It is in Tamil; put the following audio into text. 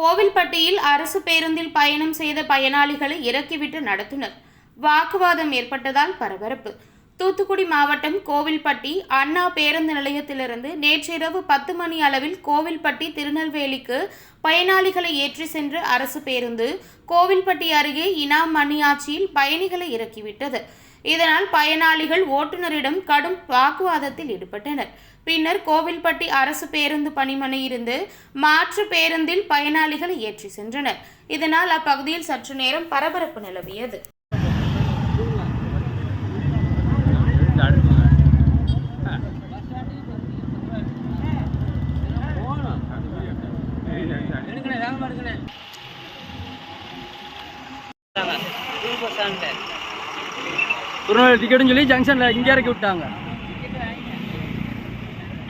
கோவில்பட்டியில் அரசு பேருந்தில் பயணம் செய்த பயனாளிகளை இறக்கிவிட்டு நடத்துனர். வாக்குவாதம் ஏற்பட்டதால் பரபரப்பு. தூத்துக்குடி மாவட்டம் கோவில்பட்டி அண்ணா பேருந்து நிலையத்திலிருந்து நேற்றிரவு பத்து மணி அளவில் கோவில்பட்டி திருநெல்வேலிக்கு பயனாளிகளை ஏற்றி சென்ற அரசு பேருந்து கோவில்பட்டி அருகே இனாம் மணியாச்சியில் பயணிகளை இறக்கிவிட்டது. இதனால் பயனாளிகள் ஓட்டுநரிடம் கடும் வாக்குவாதத்தில் ஈடுபட்டனர். பின்னர் கோவில்பட்டி அரசு பேருந்து பணிமனையிலிருந்து மாற்று பேருந்தில் பயனாளிகளை ஏற்றி சென்றனர். இதனால் அப்பகுதியில் சற்று நேரம் பரபரப்பு நிலவியது. திருநெல்வேலி டிக்கெட்டுன்னு சொல்லி ஜங்ஷனில் இங்கே இறக்கி விட்டாங்க